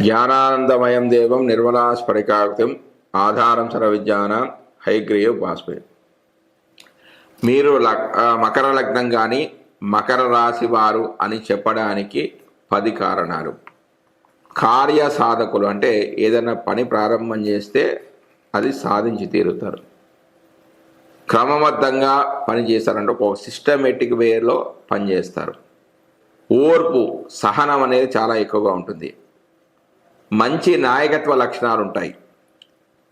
జ్ఞానానందమయం దేవం నిర్మలా స్ఫటికాకృతిం ఆధారం సర్వ విజ్ఞానం హైగ్రీవ మీరు మకర లగ్నం కానీ మకర రాశి వారు అని చెప్పడానికి పది కారణాలు. కార్య సాధకులు అంటే ఏదైనా పని ప్రారంభం చేస్తే అది సాధించి తీరుతారు. క్రమబద్ధంగా పని చేస్తారంటే ఒక సిస్టమేటిక్ వేలో పనిచేస్తారు ఓర్పు సహనం అనేది చాలా ఎక్కువగా ఉంటుంది. మంచి నాయకత్వ లక్షణాలు ఉంటాయి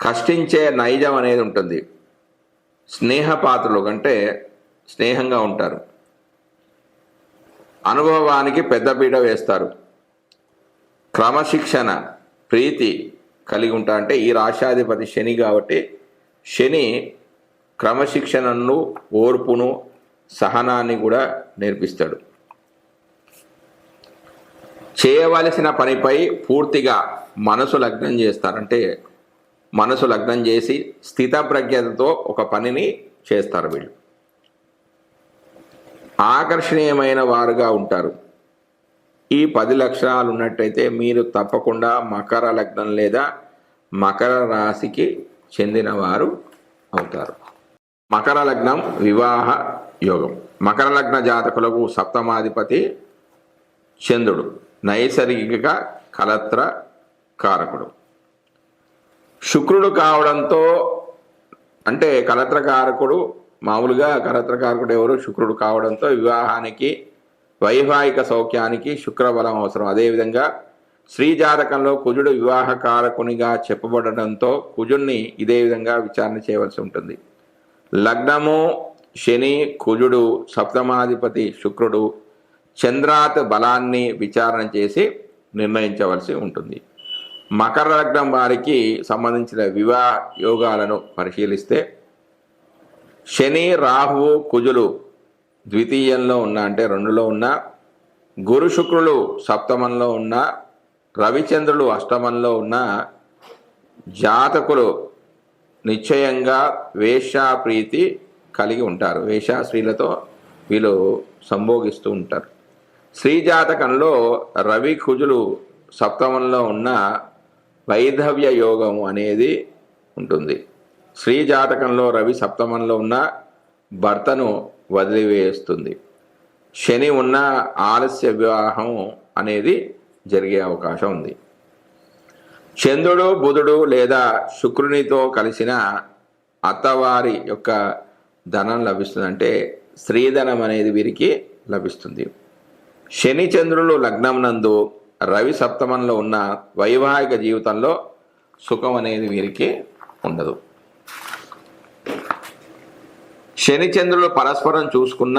కష్టించే నైజం అనేది ఉంటుంది. స్నేహపాత్రులు అంటే స్నేహంగా ఉంటారు. అనుభవానికి పెద్దపీట వేస్తారు. క్రమశిక్షణ ప్రీతి కలిగి ఉంటా అంటే ఈ రాశాధిపతి శని కాబట్టి శని క్రమశిక్షణను ఓర్పును సహనాన్ని కూడా నేర్పిస్తాడు. చేయవలసిన పనిపై పూర్తిగా మనసు లగ్నం చేస్తారంటే మనసు లగ్నం చేసి స్థితప్రజ్ఞతతో ఒక పనిని చేస్తారు వీళ్ళు. ఆకర్షణీయమైన వారుగా ఉంటారు. ఈ పది లక్షణాలు ఉన్నట్టయితే మీరు తప్పకుండా మకర లగ్నం లేదా మకర రాశికి చెందినవారు అవుతారు. మకర లగ్నం వివాహ యోగం. మకర లగ్న జాతకులకు సప్తమాధిపతి చంద్రుడు. నైసర్గిక కలత్ర కారకుడు. శుక్రుడు కావడంతో అంటే కలత్రకారకుడు మామూలుగా కలత్రకారకుడు ఎవరు? శుక్రుడు కావడంతో వివాహానికి వైవాహిక సౌఖ్యానికి శుక్రబలం అవసరం. అదేవిధంగా స్త్రీ జాతకంలో కుజుడు వివాహ కారకునిగా చెప్పబడడంతో కుజుణ్ణి ఇదే విధంగా విచారణ చేయవలసి ఉంటుంది. లగ్నము శని కుజుడు సప్తమాధిపతి శుక్రుడు చంద్రాత్ బలాన్ని విచారణ చేసి నిర్ణయించవలసి ఉంటుంది. మకర లగ్నం వారికి సంబంధించిన వివాహ యోగాలను పరిశీలిస్తే శని రాహువు కుజులు ద్వితీయంలో ఉన్న అంటే రెండులో ఉన్న గురు శుక్రులు సప్తమంలో ఉన్న రవిచంద్రులు అష్టమంలో ఉన్న జాతకులు నిశ్చయంగా వేశ్యా ప్రీతి కలిగి ఉంటారు. వేశ్యా స్త్రీలతో వీళ్ళు సంభోగిస్తూ ఉంటారు. స్త్రీ జాతకంలో రవి కుజులు సప్తమంలో ఉన్న వైధవ్య యోగము అనేది ఉంటుంది. స్త్రీ జాతకంలో రవి సప్తమంలో ఉన్న భర్తను వదిలివేస్తుంది. శని ఉన్న ఆలస్య వివాహం అనేది జరిగే అవకాశం ఉంది. చంద్రుడు బుధుడు లేదా శుక్రునితో కలిసిన అత్తవారి యొక్క ధనం లభిస్తుందంటే స్త్రీధనం అనేది వీరికి లభిస్తుంది. శని చంద్రులు లగ్నం నందు రవి సప్తమంలో ఉన్న వైవాహిక జీవితంలో సుఖం అనేది వీరికి ఉండదు. శని చంద్రులు పరస్పరం చూసుకున్న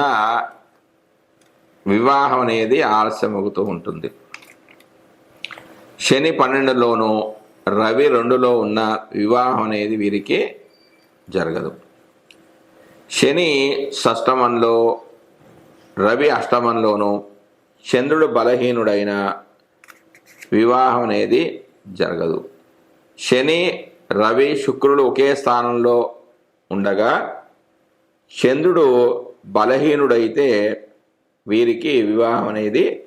వివాహం అనేది ఆలస్యమవుతూ ఉంటుంది. శని పన్నెండులోను రవి రెండులో ఉన్న వివాహం అనేది వీరికి జరగదు. శని షష్టమంలో రవి అష్టమంలోను చంద్రుడు బలహీనుడైన వివాహం అనేది జరగదు. శని రవి శుక్రుడు ఒకే స్థానంలో ఉండగా చంద్రుడు బలహీనుడైతే వీరికి వివాహం అనేది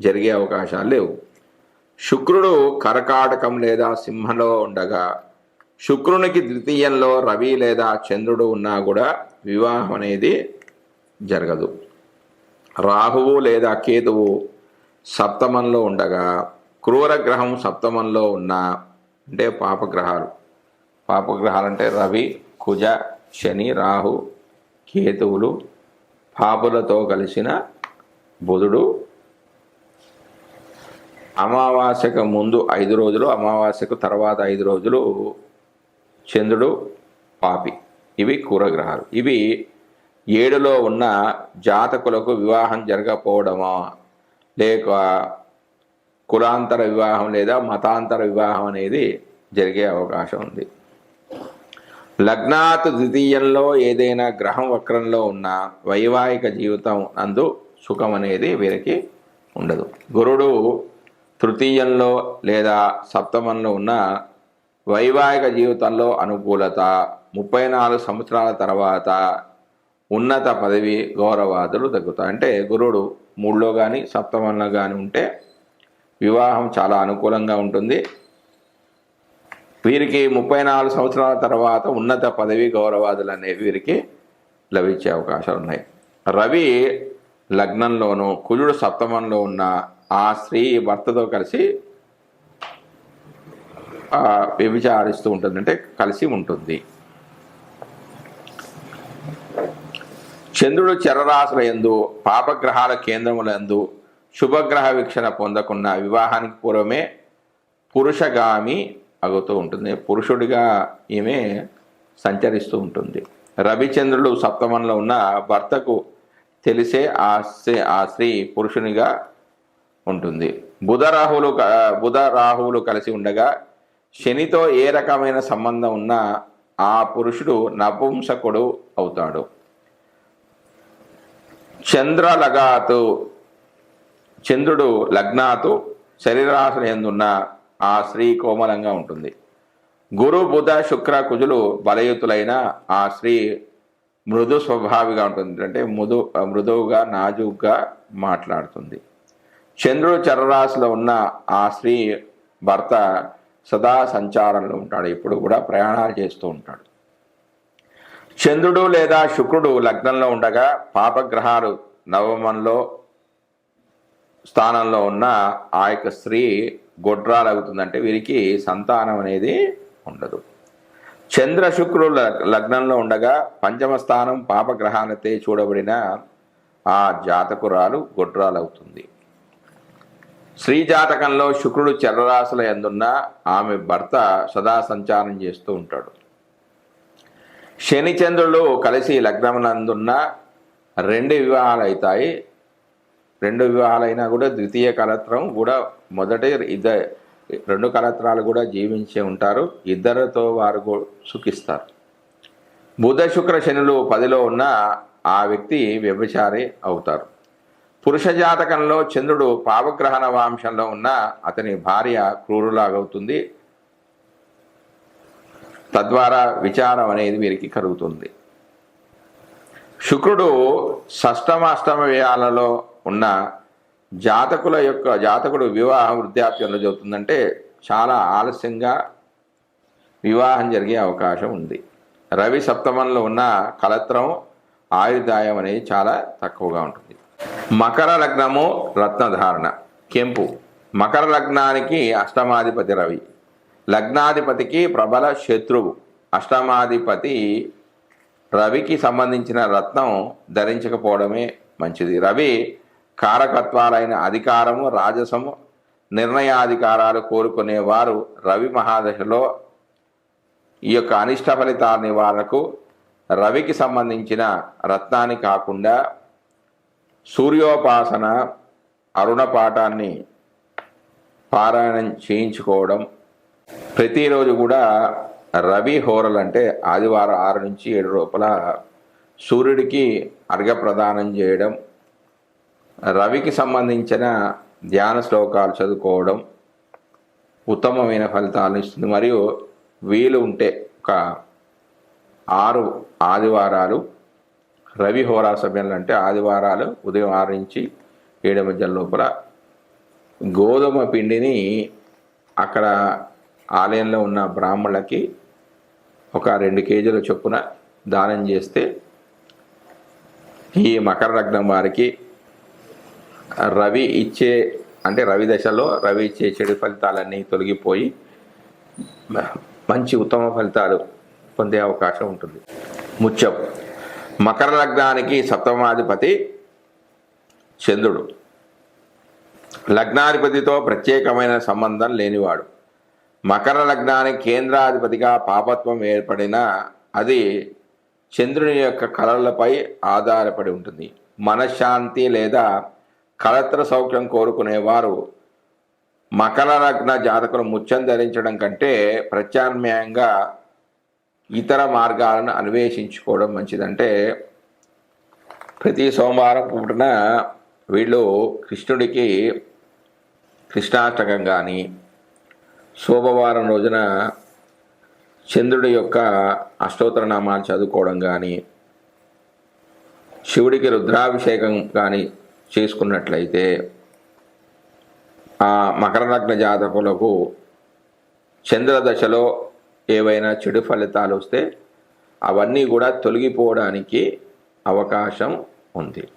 జరిగే అవకాశాలు లేవు. శుక్రుడు కరకాటకం లేదా సింహంలో ఉండగా శుక్రునికి ద్వితీయంలో రవి లేదా చంద్రుడు ఉన్నా కూడా వివాహం అనేది జరగదు. రాహువు లేదా కేతువు సప్తమంలో ఉండగా క్రూరగ్రహం సప్తమంలో ఉన్న అంటే పాపగ్రహాలు. పాపగ్రహాలు అంటే రవి కుజ శని రాహు కేతువులు పాపులతో కలిసిన బుధుడు. అమావాస్యకు ముందు ఐదు రోజులు అమావాస్యకు తర్వాత ఐదు రోజులు చంద్రుడు పాపి. ఇవి కూరగ్రహాలు ఇవి ఏడులో ఉన్న జాతకులకు వివాహం జరగకపోవడమా? లేక కులాంతర వివాహం లేదా మతాంతర వివాహం అనేది జరిగే అవకాశం ఉంది. లగ్నాత్ ద్వితీయంలో ఏదైనా గ్రహం వక్రంలో ఉన్న వైవాహిక జీవితం అందు సుఖం అనేది వీరికి ఉండదు. గురుడు తృతీయంలో లేదా సప్తమంలో ఉన్న వైవాహిక జీవితంలో అనుకూలత ముప్పై నాలుగు సంవత్సరాల తర్వాత ఉన్నత పదవి గౌరవాదులు తగ్గుతాయి అంటే గురుడు మూడులో కానీ సప్తమంలో కానీ ఉంటే వివాహం చాలా అనుకూలంగా ఉంటుంది. వీరికి ముప్పై నాలుగు సంవత్సరాల తర్వాత ఉన్నత పదవి గౌరవాదులు అనేవి వీరికి లభించే అవకాశాలు ఉన్నాయి. రవి లగ్నంలోను కుజుడు సప్తమంలో ఉన్న ఆ స్త్రీ భర్తతో కలిసి ఆ, వ్యభిచారిస్తూ ఉంటుంది. అంటే కలిసి ఉంటుంది. చంద్రుడు చరరాశుల ఎందు పాపగ్రహాల కేంద్రములందు శుభగ్రహ వీక్షణ పొందకున్న వివాహానికి పూర్వమే పురుషగామి అగుతూ ఉంటుంది. పురుషుడిగా ఈమె సంచరిస్తూ ఉంటుంది. రవిచంద్రుడు సప్తమంలో ఉన్న భర్తకు తెలిసే ఆ స్త్రీ- ఆ స్త్రీ పురుషునిగా ఉంటుంది. బుధ రాహువులు బుధ రాహువులు కలిసి ఉండగా శనితో ఏ రకమైన సంబంధం ఉన్నా ఆ పురుషుడు నపుంసకుడు అవుతాడు. చంద్ర లగాతు చంద్రుడు లగ్నాతు శరీరాసన ఎందున్న ఆ స్త్రీ కోమలంగా ఉంటుంది. గురు బుధ శుక్ర కుజులు బలయుతులైన ఆ స్త్రీ మృదు స్వభావిగా ఉంటుంది. అంటే మృదు మృదువుగా నాజుగ్గా మాట్లాడుతుంది. చంద్రుడు చరరాశిలో ఉన్న ఆ స్త్రీ భర్త సదా సంచారంలో ఉంటాడు. ఇప్పుడు కూడా ప్రయాణాలు చేస్తూ ఉంటాడు. చంద్రుడు లేదా శుక్రుడు లగ్నంలో ఉండగా పాపగ్రహాలు నవమంలో స్థానంలో ఉన్న ఆ యొక్క స్త్రీ గొడ్రాలవుతుందంటే వీరికి సంతానం అనేది ఉండదు. చంద్ర శుక్రుడు లగ్నంలో ఉండగా పంచమ స్థానం పాపగ్రహాలతే చూడబడిన ఆ జాతకురాలు గొడ్రాలవుతుంది. స్త్రీ జాతకంలో శుక్రుడు చర్రరాశుల ఎందున్న ఆమె భర్త సదా సంచారం చేస్తూ ఉంటాడు. శని చంద్రులు కలిసి లగ్నమునందున్న రెండు వివాహాలు అవుతాయి రెండు వివాహాలైనా కూడా ద్వితీయ కలత్రం కూడా మొదటి ఇద్ద రెండు కలత్రాలు కూడా జీవించే ఉంటారు. ఇద్దరితో వారు సుఖిస్తారు. బుధ శుక్ర శనులు పదిలో ఉన్న ఆ వ్యక్తి వ్యభిచారి అవుతారు. పురుష జాతకంలో చంద్రుడు పావగ్రహణ వాంశంలో ఉన్న అతని భార్య క్రూరులాగవుతుంది. తద్వారా విచారం అనేది వీరికి కలుగుతుంది. శుక్రుడు షష్టమాష్టమ వ్యయాలలో ఉన్న జాతకుల యొక్క జాతకుడు వివాహ వృద్ధాప్యంలో జరుగుతుందంటే చాలా ఆలస్యంగా వివాహం జరిగే అవకాశం ఉంది. రవి సప్తమంలో ఉన్న కలత్రం ఆయుర్దాయం అనేది చాలా తక్కువగా ఉంటుంది. మకర లగ్నము రత్నధారణ కెంపు. మకర లగ్నానికి అష్టమాధిపతి రవి. లగ్నాధిపతికి ప్రబల శత్రువు. అష్టమాధిపతి రవికి సంబంధించిన రత్నం ధరించకపోవడమే మంచిది. రవి కారకత్వాలైన అధికారము రాజసము నిర్ణయాధికారాలు కోరుకునేవారు. రవి మహాదశలో ఈ యొక్క అనిష్ట ఫలితాల నివారణకు రవికి సంబంధించిన రత్నాన్ని కాకుండా సూర్యోపాసన అరుణ పాఠాన్ని పారాయణం చేయించుకోవడం ప్రతిరోజు కూడా రవి హోరలు అంటే ఆదివారం ఆరు నుంచి ఏడు లోపల సూర్యుడికి అర్ఘ్యప్రదానం చేయడం రవికి సంబంధించిన ధ్యాన శ్లోకాలు చదువుకోవడం ఉత్తమమైన ఫలితాలను ఇస్తుంది. మరియు వీలు ఉంటే ఒక ఆరు ఆదివారాలు రవి హోరా సమయంలో అంటే ఆదివారాలు ఉదయం ఆరు నుంచి ఏడు మధ్య లోపల గోధుమ పిండిని అక్కడ ఆలయంలో ఉన్న బ్రాహ్మణులకి ఒక రెండు కేజీల చొప్పున దానం చేస్తే ఈ మకర లగ్నం వారికి రవి ఇచ్చే అంటే రవి దశలో రవి ఇచ్చే చెడు ఫలితాలన్నీ తొలగిపోయి మంచి ఉత్తమ ఫలితాలు పొందే అవకాశం ఉంటుంది. ముత్యం. మకర లగ్నానికి సప్తమాధిపతి చంద్రుడు. లగ్నాధిపతితో ప్రత్యేకమైన సంబంధం లేనివాడు. మకర లగ్నానికి కేంద్రాధిపతిగా పాపత్వం ఏర్పడిన అది చంద్రుని యొక్క కళలపై ఆధారపడి ఉంటుంది. మనశ్శాంతి లేదా కళత్ర సౌఖ్యం కోరుకునేవారు మకర లగ్న జాతకులు ముచ్చం ధరించడం కంటే ప్రత్యామ్నాయంగా ఇతర మార్గాలను అన్వేషించుకోవడం మంచిదంటే ప్రతి సోమవారం పూటన వీళ్ళు కృష్ణుడికి కృష్ణాష్టకం కానీ శోభవారం రోజున చంద్రుడి యొక్క అష్టోత్తర నామాలు చదువుకోవడం కానీ శివుడికి రుద్రాభిషేకం కానీ చేసుకున్నట్లయితే ఆ మకర లగ్న జాతకులకు చంద్రదశలో ఏవైనా చెడు ఫలితాలు వస్తే అవన్నీ కూడా తొలగిపోవడానికి అవకాశం ఉంది.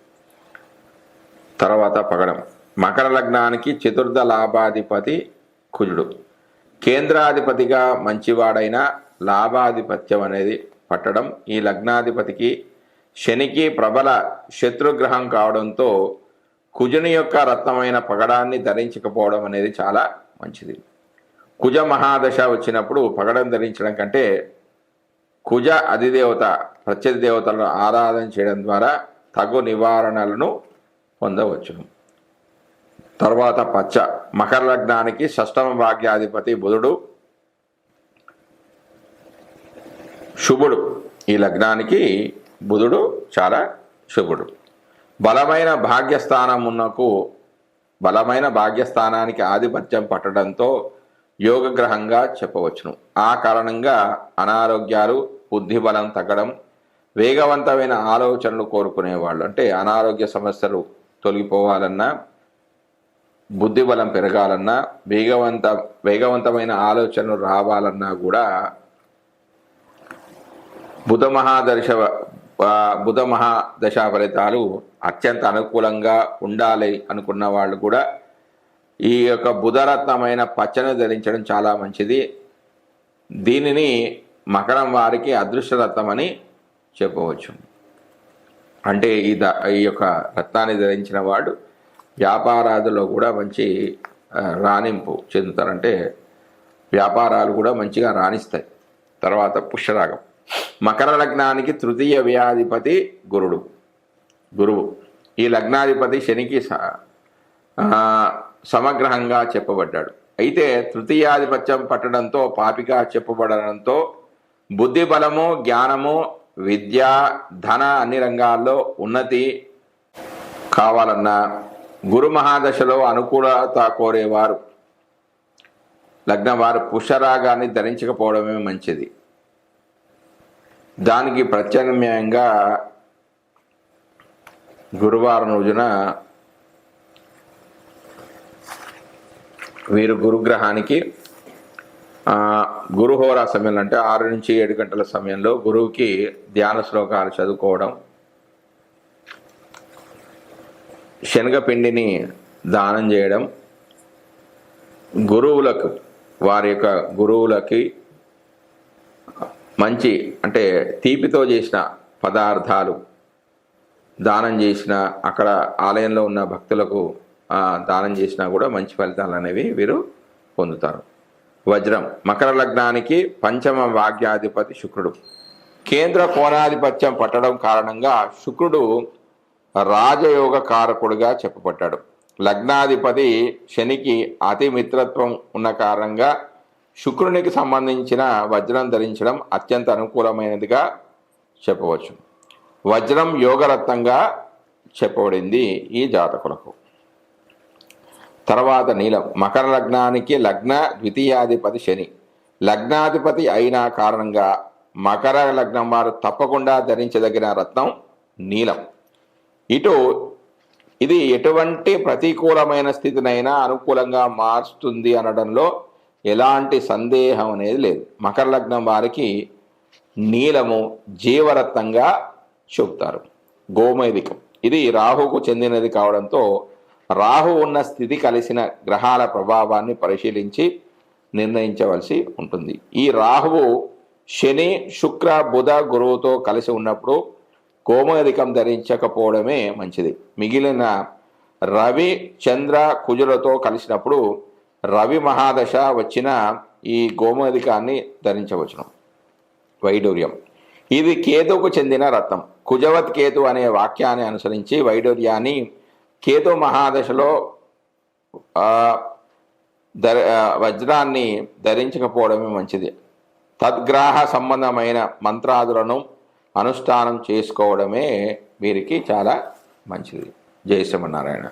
తర్వాత పగడం. మకర లగ్నానికి చతుర్థ లాభాధిపతి కుజుడు. కేంద్రాధిపతిగా మంచివాడైన లాభాధిపత్యం అనేది పట్టడం ఈ లగ్నాధిపతికి శనికి ప్రబల శత్రుగ్రహం కావడంతో కుజుని యొక్క రత్నమైన పగడాన్ని ధరించకపోవడం అనేది చాలా మంచిది. కుజ మహాదశ వచ్చినప్పుడు పగడం ధరించడం కంటే కుజ అధిదేవత ప్రత్యధి దేవతలను ఆరాధన చేయడం ద్వారా తగు నివారణలను పొందవచ్చును. తర్వాత పచ్చ. మకర లగ్నానికి షష్టమ భాగ్యాధిపతి బుధుడు శుభుడు. ఈ లగ్నానికి బుధుడు చాలా శుభుడు. బలమైన భాగ్యస్థానం ఉన్నకు బలమైన భాగ్యస్థానానికి ఆధిపత్యం పట్టడంతో యోగగ్రహంగా చెప్పవచ్చును. ఆ కారణంగా అనారోగ్యాలు బుద్ధి బలం తగ్గడం వేగవంతమైన ఆలోచనలు కోరుకునేవాళ్ళు. అంటే అనారోగ్య సమస్యలు తొలగిపోవాలన్నా బుద్ధి బలం పెరగాలన్నా వేగవంత వేగవంతమైన ఆలోచనలు రావాలన్నా కూడా బుధ మహాదర్శ బుధ మహాదశ ఫలితాలు అత్యంత అనుకూలంగా ఉండాలి అనుకున్న వాళ్ళు కూడా ఈ యొక్క బుధరత్నమైన పచ్చని ధరించడం చాలా మంచిది. దీనిని మకరం వారికి అదృష్టరత్నం అని చెప్పవచ్చు. అంటే ఈ ద ఈ యొక్క రత్నాన్ని ధరించిన వాడు వ్యాపారాదులో కూడా మంచి రాణింపు చెందుతారంటే వ్యాపారాలు కూడా మంచిగా రాణిస్తాయి. తర్వాత పుష్యరాగం. మకర లగ్నానికి తృతీయ వ్యాధిపతి గురుడు. గురువు. ఈ లగ్నాధిపతి శనికి స- సమగ్రహంగా చెప్పబడ్డాడు. అయితే తృతీయాధిపత్యం పట్టడంతో పాపిగా చెప్పబడడంతో బుద్ధి బలము జ్ఞానము విద్య ధన అన్ని రంగాల్లో ఉన్నతి కావాలన్నా గురు మహాదశలో అనుకూలత కోరేవారు. లగ్నం వారు పుష్యరాగాన్ని ధరించకపోవడమే మంచిది. దానికి ప్రత్యామ్నాయంగా గురువారం రోజున వీరు గురుగ్రహానికి గురుహోరా సమయంలో అంటే ఆరు నుంచి ఏడు గంటల సమయంలో గురువుకి ధ్యాన శ్లోకాలు చదువుకోవడం శనగపిండిని దానం చేయడం గురువులకు వారి యొక్క గురువులకి మంచి అంటే తీపితో చేసిన పదార్థాలు దానం చేసిన అక్కడ ఆలయంలో ఉన్న భక్తులకు దానం చేసినా కూడా మంచి ఫలితాలు అనేవి వీరు పొందుతారు. వజ్రం మకర లగ్నానికి పంచమ వాగ్యాధిపతి శుక్రుడు. కేంద్ర కోణాధిపత్యం పట్టడం కారణంగా శుక్రుడు రాజయోగ కారకుడుగా చెప్పబడ్డాడు. లగ్నాధిపతి శనికి అతి మిత్రత్వం ఉన్న కారణంగా శుక్రునికి సంబంధించిన వజ్రం ధరించడం అత్యంత అనుకూలమైనదిగా చెప్పవచ్చు. వజ్రం యోగరత్నంగా చెప్పబడింది ఈ జాతకులకు. తర్వాత నీలం. మకర లగ్నానికి లగ్న ద్వితీయాధిపతి శని. లగ్నాధిపతి అయిన కారణంగా మకర లగ్నం వారు తప్పకుండా ధరించదగిన రత్నం నీలం. ఇటు ఇది ఎటువంటి ప్రతికూలమైన స్థితినైనా అనుకూలంగా మారుస్తుంది అనడంలో ఎలాంటి సందేహం అనేది లేదు. మకర లగ్నం వారికి నీలము జీవరత్నంగా చెబుతారు గోమైదికం ఇది రాహుకు చెందినది కావడంతో రాహు ఉన్న స్థితి కలిసిన గ్రహాల ప్రభావాన్ని పరిశీలించి నిర్ణయించవలసి ఉంటుంది. ఈ రాహువు శని శుక్ర బుధ గురువుతో కలిసి ఉన్నప్పుడు గోమేధికం ధరించకపోవడమే మంచిది. మిగిలిన రవి చంద్ర కుజులతో కలిసినప్పుడు రవి మహాదశ వచ్చిన ఈ గోమరికాన్ని ధరించవచ్చును. వైడూర్యం. ఇది కేతుకు చెందిన రత్నం. కుజవత్ కేతు అనే వాక్యాన్ని అనుసరించి వైడూర్యాన్ని కేతు మహాదశలో ధర వజ్రాన్ని ధరించకపోవడమే మంచిది. తద్గ్రాహ సంబంధమైన మంత్రాదులను అనుష్ఠానం చేసుకోవడమే వీరికి చాలా మంచిది. జయ శ్రీమన్నారాయణ.